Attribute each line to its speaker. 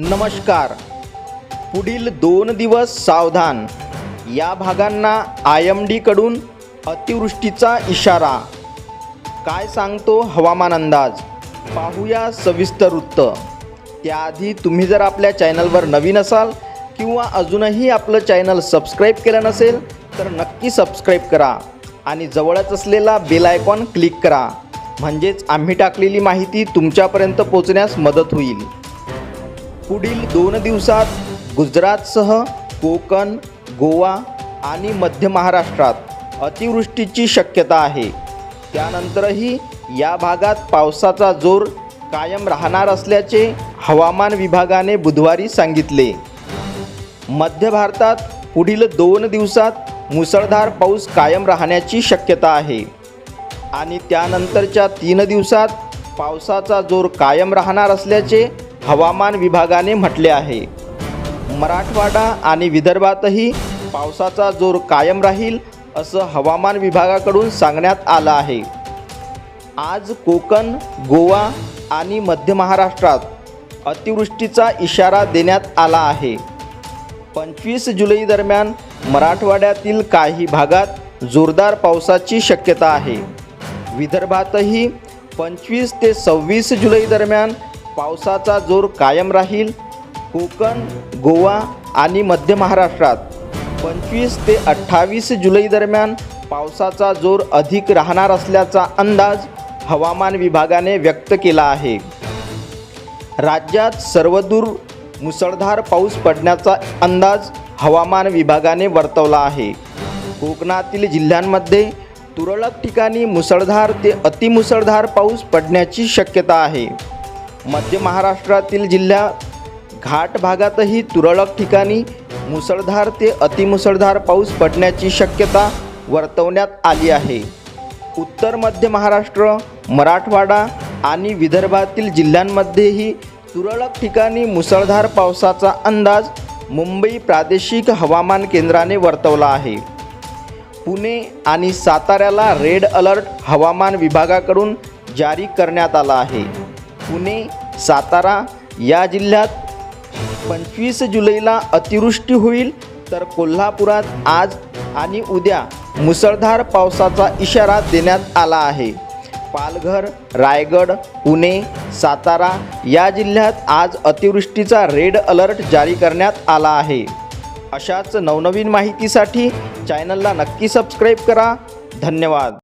Speaker 1: नमस्कार पुढील दोन दिवस सावधान या भागांना आय एम डीकडून अतिवृष्टीचा इशारा काय सांगतो हवामान अंदाज पाहूया सविस्तर वृत्त त्याआधी तुम्ही जर आपल्या चॅनलवर नवीन असाल किंवा अजूनही आपलं चॅनल सबस्क्राईब केलं नसेल तर नक्की सबस्क्राईब करा आणि जवळच असलेला बेल आयकॉन क्लिक करा म्हणजेच आम्ही टाकलेली माहिती तुमच्यापर्यंत पोचण्यास मदत होईल पुढील दोन दिवसात गुजरातसह कोकण गोवा आणि मध्य महाराष्ट्रात अतिवृष्टीची शक्यता आहे त्यानंतरही या भागात पावसाचा जोर कायम राहणार असल्याचे हवामान विभागाने बुधवारी सांगितले मध्य भारतात पुढील दोन दिवसात मुसळधार पाऊस कायम राहण्याची शक्यता आहे आणि त्यानंतरच्या तीन दिवसात पावसाचा जोर कायम राहणार असल्याचे हवामान विभागाने म्हटले आहे मराठवाडा आणि विदर्भातही पावसाचा जोर कायम राहील असं हवामान विभागाकडून सांगण्यात आलं आहे आज कोकण गोवा आणि मध्य महाराष्ट्रात अतिवृष्टीचा इशारा देण्यात आला आहे पंचवीस जुलै दरम्यान मराठवाड्यातील काही भागात जोरदार पावसाची शक्यता आहे विदर्भातही पंचवीस ते सव्वीस जुलै दरम्यान पावसाचा जोर कायम राहील कोकण गोवा आणि मध्य महाराष्ट्रात पंचवीस ते अठ्ठावीस जुलै दरम्यान पावसाचा जोर अधिक राहणार असल्याचा अंदाज हवामान विभागाने व्यक्त केला आहे राज्यात सर्वदूर मुसळधार पाऊस पडण्याचा अंदाज हवामान विभागाने वर्तवला आहे कोकणातील जिल्ह्यांमध्ये तुरळक ठिकाणी मुसळधार ते अतिमुसळधार पाऊस पडण्याची शक्यता आहे मध्य महाराष्ट्रातील जिल्हा घाट भागातही तुरळक ठिकाणी मुसळधार ते अतिमुसळधार पाऊस पडण्याची शक्यता वर्तवण्यात आली आहे उत्तर मध्य महाराष्ट्र मराठवाडा आणि विदर्भातील जिल्ह्यांमध्येही तुरळक ठिकाणी मुसळधार पावसाचा अंदाज मुंबई प्रादेशिक हवामान केंद्राने वर्तवला आहे पुणे आणि साताऱ्याला रेड अलर्ट हवामान विभागाकडून जारी करण्यात आला आहे पुणे सातारा या जिल्ह्यात पंचवीस जुलैला अतिवृष्टी होईल तर कोल्हापुरात आज आणि उद्या मुसळधार पावसाचा इशारा देण्यात आला आहे पालघर रायगड पुणे सातारा या जिल्ह्यात आज अतिवृष्टीचा रेड अलर्ट जारी करण्यात आला आहे अशाच नवनवीन माहितीसाठी चॅनलला नक्की सबस्क्राईब करा धन्यवाद